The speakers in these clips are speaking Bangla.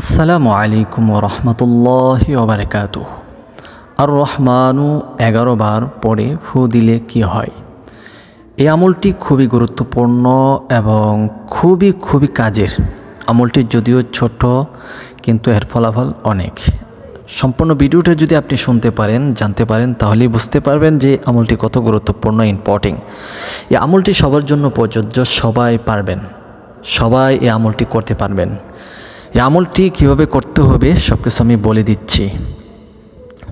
আসসালামু আলাইকুম রহমতুল্লাহ ওবরাকাত আর রহমানু এগারো বার পরে ফু দিলে কি হয়? এই আমলটি খুবই গুরুত্বপূর্ণ এবং খুবই খুবই কাজের। আমলটি যদিও ছোট, কিন্তু এর ফলাফল অনেক। সম্পূর্ণ ভিডিওটা যদি আপনি শুনতে পারেন, জানতে পারেন, তাহলেই বুঝতে পারবেন যে আমলটি কত গুরুত্বপূর্ণ ইম্পর্টিং এই আমলটি সবার জন্য প্রযোজ্য, সবাই পারবেন। সবাই এই আমলটি করতে পারবেন। এই আমলটি কীভাবে করতে হবে সব কিছু আমি বলে দিচ্ছি।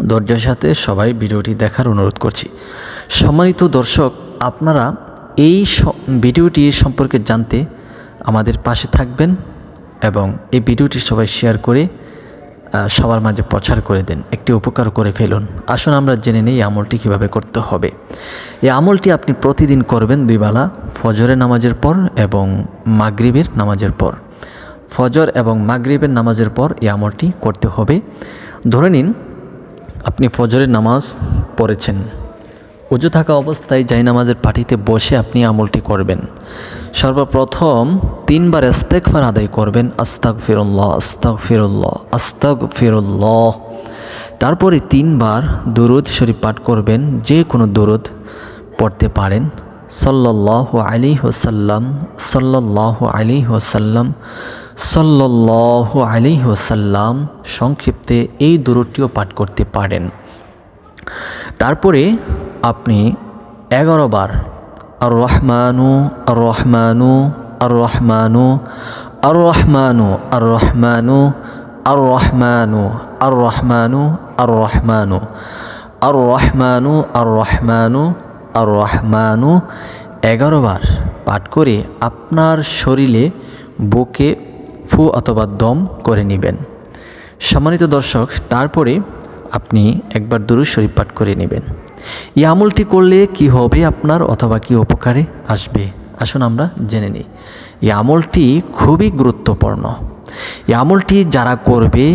ধৈর্যের সাথে সবাই ভিডিওটি দেখার অনুরোধ করছি। সম্মানিত দর্শক, আপনারা এই ভিডিওটি সম্পর্কে জানতে আমাদের পাশে থাকবেন এবং এই ভিডিওটি সবাই শেয়ার করে সবার মাঝে প্রচার করে দেন, একটি উপকার করে ফেলুন। আসুন আমরা জেনে নিই আমলটি কীভাবে করতে হবে। এই আমলটি আপনি প্রতিদিন করবেন দুইবেলা ফজরের নামাজের পর এবং মাগরিবের নামাজের পর। ফজর এবং মাগরিবের নামাজের পর এই আমলটি করতে হবে। ধরে নিন, আপনি ফজরের নামাজ পড়েছেন। উজু থাকা অবস্থায় যাই নামাজের পাটিতে বসে আপনি আমলটি করবেন। সর্বপ্রথম তিনবার ইস্তেকফার আদায় করবেন আস্তাক ফিরুল্লাহ আস্তাক ফিরুল্লাহ আস্তাক ফিরুল্লাহ তারপরে তিনবার দুরুদ শরীফ পাঠ করবেন, যে কোনো দুরুদ পড়তে পারেন। সাল্লাহ আলী হোসাল্লাম সাল্লাহ আলী হোসাল্লাম সাল্লাহ আলী হোসাল্লাম সংক্ষিপ্তে এই দুরুদটিও পাঠ করতে পারেন তারপরে আপনি এগারো বার আর রহমানু আর রহমানু আর রহমানু আর রহমানু আর রহমানু আর রহমানু আর রহমানু আর রহমানু আর রহমানু আর রহমানু আর রহমানু এগারো বার পাঠ করে আপনার শরীরে বুকে ফু অথবা দম করে নেবেন। সম্মানিত দর্শক, তারপরে আপনি একবার দুরুদ শরীফ পাঠ করে নেবেন। এই আমলটি করলে কি হবে আপনার অথবা কি উপকারে আসবে? আসুন আমরা জেনে নিই। এই আমলটি খুবই গুরুত্বপূর্ণ। এই আমলটি যারা করবে,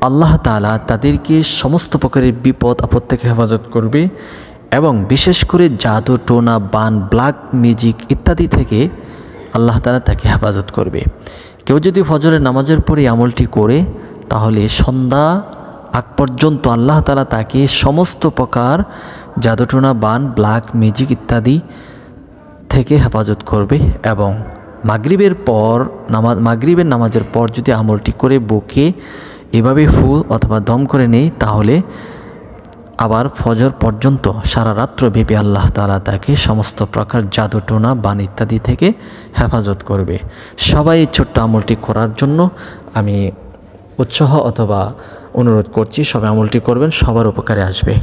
আল্লাহ তাআলা তাদেরকে সমস্ত প্রকারের বিপদ, আপদ থেকে হেফাজত করবে এবং বিশেষ করে জাদু, টোনা, বান, ব্ল্যাক মিউজিক ইত্যাদি থেকে আল্লাহ তালা তাকে হেফাজত করবে। কেউ যদি ফজরের নামাজের পরে আমলটি করে, তাহলে সন্ধ্যা আগ পর্যন্ত আল্লাহ তালা তাকে সমস্ত প্রকার জাদুটোনা, বান, ব্ল্যাক মিউজিক ইত্যাদি থেকে হেফাজত করবে এবং মাগরিবের পর নামাজ, মাগরিবের নামাজের পর যদি আমলটি করে বুকে এভাবে ফু অথবা দম করে নেই তাহলে আবার ফজর পর্যন্ত সারা রাত্র ব্যাপী আল্লাহ তালা তাকে সমস্ত প্রকার জাদু টোনা, বান ইত্যাদি থেকে হেফাজত করবে। সবাই এই ছোট্ট আমলটি করার জন্য আমি উৎসাহ অথবা অনুরোধ করছি, সবাই আমলটি করবেন, সবার উপকারে আসবে।